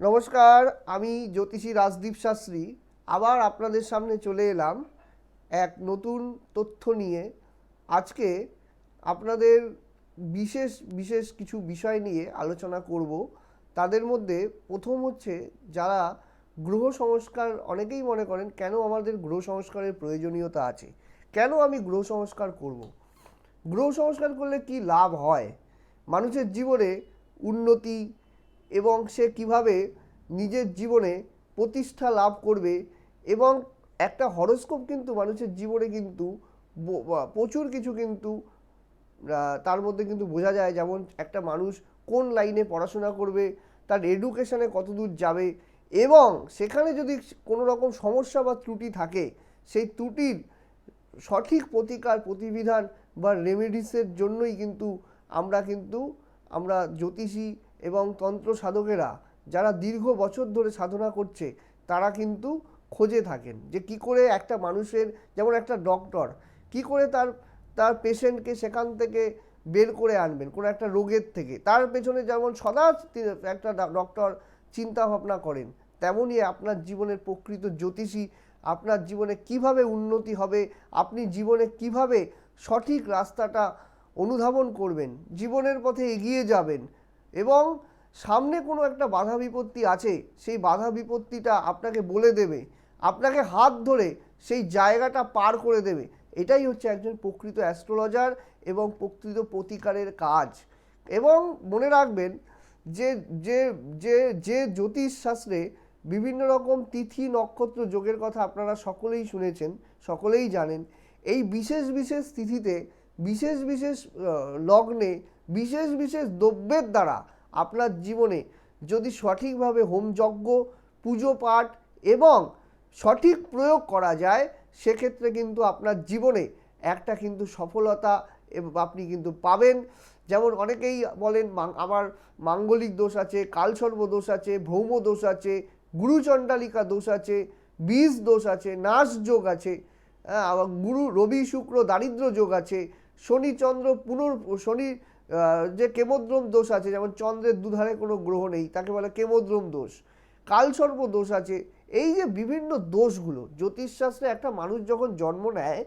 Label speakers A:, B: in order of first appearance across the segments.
A: নমস্কার, আমি জ্যোতিষী রাজদীপ শাস্ত্রী। আবার আপনাদের সামনে চলে এলাম এক নতুন তথ্য নিয়ে। আজকে আপনাদের বিশেষ বিশেষ কিছু বিষয় নিয়ে আলোচনা করব। তাদের মধ্যে প্রথম হচ্ছে যারা গ্রহ সংস্কার, অনেকেই মনে করেন কেন আমাদের গ্রহ সংস্কারের প্রয়োজনীয়তা আছে? কেন আমি গ্রহ সংস্কার করব। গ্রহ সংস্কার করলে কি লাভ হয়? মানুষের জীবনে উন্নতি এবং সে কীভাবে নিজের জীবনে প্রতিষ্ঠা লাভ করবে এবং একটা হরস্কোপ কিন্তু মানুষের জীবনে কিন্তু প্রচুর কিছু কিন্তু তার মধ্যে কিন্তু বোঝা যায় যেমন একটা মানুষ কোন লাইনে পড়াশোনা করবে, তার এডুকেশনে কতদূর যাবে এবং সেখানে যদি কোনো রকম সমস্যা বা ত্রুটি থাকে, সেই ত্রুটির সঠিক প্রতিকার, প্রতিবিধান বা রেমেডিসের জন্যই কিন্তু আমরা কিন্তু, আমরা জ্যোতিষী এবং তন্ত্র সাধকেরা যারা দীর্ঘ বছর ধরে সাধনা করছে, তারা কিন্তু খোঁজে থাকেন যে কি করে একটা মানুষের, যেমন একটা ডক্টর কি করে তার তার পেশেন্টকে সেখান থেকে বের করে আনবেন, কোনো একটা রোগের থেকে। তার পেছনে যেমন সদা একটা ডক্টর চিন্তা ভাবনা করেন, তেমনই আপনার জীবনের প্রকৃত জ্যোতিষী, আপনার জীবনে কীভাবে উন্নতি হবে, আপনি জীবনে কীভাবে সঠিক রাস্তাটা অনুধাবন করবেন, জীবনের পথে এগিয়ে যাবেন এবং সামনে কোনো একটা বাধা বিপত্তি আছে, সেই বাধা বিপত্তিটা আপনাকে বলে দেবে। আপনাকে হাত ধরে সেই জায়গাটা পার করে দেবে। এটাই হচ্ছে একজন প্রকৃত অ্যাস্ট্রোলজার এবং প্রকৃত প্রতিকারের কাজ। এবং মনে রাখবেন যে যে যে যে জ্যোতিষ শাস্ত্রে বিভিন্ন রকম তিথি নক্ষত্র যোগের কথা আপনারা সকলেই শুনেছেন, সকলেই জানেন। এই বিশেষ বিশেষ তিথিতে, বিশেষ বিশেষ লগ্নে বিশেষ বিশেষ দ্রব্যের দ্বারা আপনার জীবনে যদি সঠিকভাবে হোমযজ্ঞ পুজো পাঠ এবং সঠিক প্রয়োগ করা যায়, সেক্ষেত্রে কিন্তু আপনার জীবনে একটা কিন্তু সফলতা আপনি কিন্তু পাবেন। যেমন অনেকেই বলেন আমার মাঙ্গলিক দোষ আছে কালসর্ব দোষ আছে, ভৌম দোষ আছে গুরুচণ্ডালিকা দোষ আছে, বীজ দোষ আছে, নাশ যোগ আছে আবার গুরু রবি, শুক্র, দারিদ্র যোগ আছে, শনি, চন্দ্র, পুনর, শনি যে কেমোদ্রম দোষ আছে, যেমন চন্দ্রের দুধারে কোনো গ্রহ নেই, তাকে বলে কেমোদ্রম দোষ। কালসর্প দোষ আছে। এই যে বিভিন্ন দোষগুলো, জ্যোতিষশাস্ত্রে একটা মানুষ যখন জন্ম নেয়,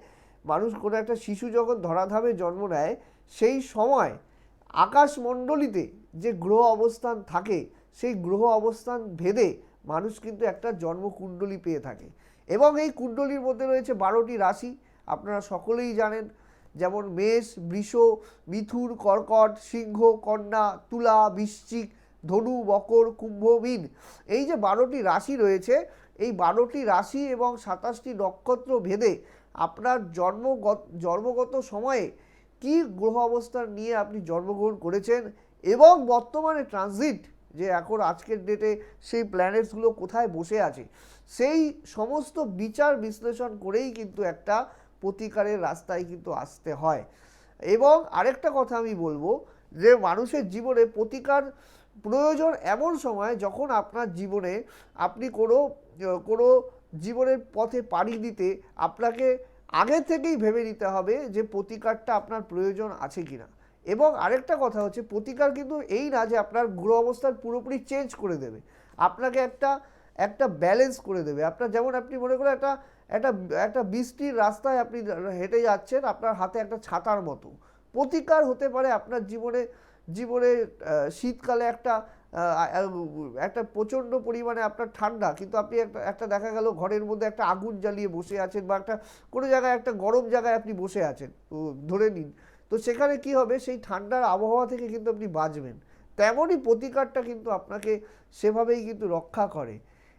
A: মানুষ কোনো একটা শিশু যখন ধরাধামে জন্ম নেয়, সেই সময় আকাশমণ্ডলীতে যে গ্রহ অবস্থান থাকে, সেই গ্রহ অবস্থান ভেদে মানুষ কিন্তু একটা জন্মকুণ্ডলী পেয়ে থাকে। এবং এই কুণ্ডলীর মধ্যে রয়েছে বারোটি রাশি, আপনারা সকলেই জানেন। যেমন মেষ, বৃষ, মিথুর, কর্কট, সিংহ, কন্যা, তুলা, বৃশ্চিক, ধনু, মকর, কুম্ভ, মীন। এই যে বারোটি রাশি রয়েছে, এই বারোটি রাশি এবং সাতাশটি নক্ষত্র ভেদে আপনার জন্মগত জন্মগত সময়ে কি গ্রহ অবস্থান নিয়ে আপনি জন্মগ্রহণ করেছেন এবং বর্তমানে ট্রানজিট যে এখন আজকের ডেটে সেই প্ল্যানেটসগুলো কোথায় বসে আছে, সেই সমস্ত বিচার বিশ্লেষণ করেই কিন্তু একটা প্রতিকারের রাস্তায় কিন্তু আসতে হয়। এবং আরেকটা কথা আমি বলব যে, মানুষের জীবনে প্রতিকার প্রয়োজন এমন সময় যখন আপনার জীবনে আপনি কোনো কোনো জীবনের পথে পাড়ি দিতে আপনাকে আগে থেকেই ভেবে নিতে হবে যে, প্রতিকারটা আপনার প্রয়োজন আছে কিনা। এবং আরেকটা কথা হচ্ছে, প্রতিকার কিন্তু এই না যে, আপনার গ্রহ অবস্থান পুরোপুরি চেঞ্জ করে দেবে। আপনাকে একটা একটা ব্যালেন্স করে দেবে। আপনার যেমন আপনি মনে করেন একটা একটা একটা বৃষ্টির রাস্তায় আপনি হেঁটে যাচ্ছেন আপনার হাতে একটা ছাতার মতো। প্রতিকার হতে পারে আপনার জীবনে জীবনে শীতকালে একটা একটা প্রচণ্ড পরিমাণে আপনার ঠান্ডা। কিন্তু আপনি একটা একটা দেখা গেল ঘরের মধ্যে একটা আগুন জ্বালিয়ে বসে আছেন বা একটা কোনো জায়গায় একটা গরম জায়গায় আপনি বসে আছেন। ধরে নিন। তো সেখানে কি হবে? সেই ঠান্ডার আবহাওয়া থেকে কিন্তু আপনি বাঁচবেন। তেমনই প্রতিকারটা কিন্তু আপনাকে সেভাবেই কিন্তু রক্ষা করে।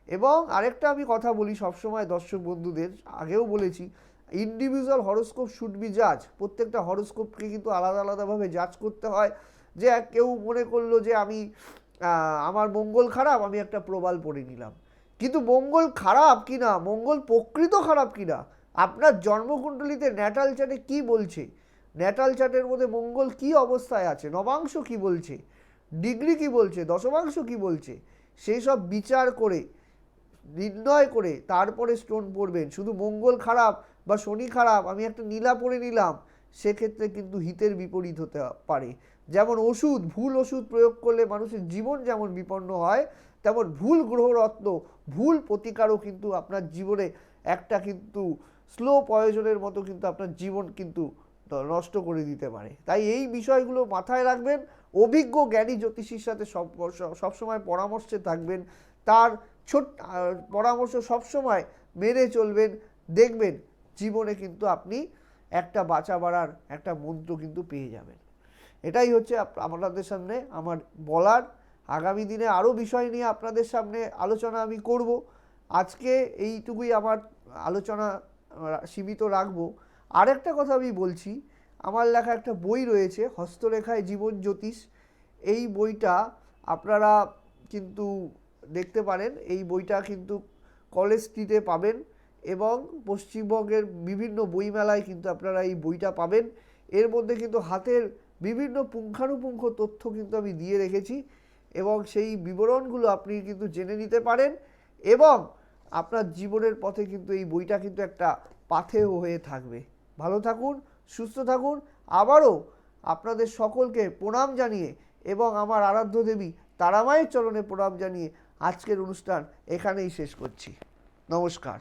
A: এবং আরেকটা আমি কথা বলি সবসময় দর্শক বন্ধুদের, আগেও বলেছি ইন্ডিভিজুয়াল হরোস্কোপ শুড বি জাজ প্রত্যেকটা হরোস্কোপকে কিন্তু আলাদা আলাদাভাবে জাজ করতে হয় যে কেউ মনে করল যে আমি আমার মঙ্গল খারাপ, আমি একটা প্রবাল পড়ে নিলাম। কিন্তু মঙ্গল খারাপ কি না মঙ্গল প্রকৃত খারাপ কি না আপনার জন্মকুণ্ডলিতে ন্যাটাল চার্টে কি বলছে? ন্যাটাল চার্টের মধ্যে মঙ্গল কি অবস্থায় আছে? নবাংশ কি বলছে? ডিগ্রি কি বলছে? দশমাংশ কি বলছে? সেই সব বিচার করে নির্ণয় করে তারপরে স্টোন পড়বেন। শুধু মঙ্গল খারাপ বা শনি খারাপ, আমি একটা নীলা পরে নিলাম, সেক্ষেত্রে কিন্তু হিতের বিপরীত হতে পারে। যেমন ওষুধ, ভুল ওষুধ প্রয়োগ করলে মানুষের জীবন যেমন বিপন্ন হয়, তেমন ভুল গ্রহরত্ন, ভুল প্রতিকারও কিন্তু আপনার জীবনে একটা কিন্তু স্লো পয়জনের মতো কিন্তু আপনার জীবন কিন্তু নষ্ট করে দিতে পারে। তাই এই বিষয়গুলো মাথায় রাখবেন। অভিজ্ঞ জ্ঞানী জ্যোতিষীর সাথে সব, সবসময় পরামর্শে থাকবেন। তার ছোট পরামর্শ সবসময় মেনে চলবেন, দেখবেন জীবনে কিন্তু আপনি একটা বাঁচা বাড়ার একটা মন্ত্র কিন্তু পেয়ে যাবেন। এটাই হচ্ছে আপ- আপনাদের সামনে আমার বলার। আগামী দিনে আরও বিষয় নিয়ে আপনাদের সামনে আলোচনা আমি করব। আজকে এইটুকুই আমার আলোচনা সীমিত রাখব। আরেকটা কথা আমি বলছি, আমার লেখা একটা বই রয়েছে হস্তরেখায় জীবন জ্যোতিষ। এই বইটা আপনারা কিন্তু দেখতে পারেন, এই বইটা কিন্তু কলেজ স্ট্রিটে পাবেন এবং পশ্চিমবঙ্গের বিভিন্ন বইমেলায় কিন্তু আপনারা এই বইটা পাবেন। এর মধ্যে কিন্তু হাতের বিভিন্ন পুঙ্খানুপুঙ্খ তথ্য কিন্তু আমি দিয়ে রেখেছি এবং সেই বিবরণগুলো আপনি কিন্তু জেনে নিতে পারেন এবং আপনার জীবনের পথে কিন্তু এই বইটা কিন্তু একটা পাথেয় হয়ে থাকবে। ভালো থাকুন, সুস্থ থাকুন, আবারও আপনাদের সকলকে প্রণাম জানিয়ে এবং আমার আরাধ্য দেবী তারামায়ের চরণে প্রণাম জানিয়ে আজকের অনুষ্ঠান এখানেই শেষ করছি। নমস্কার।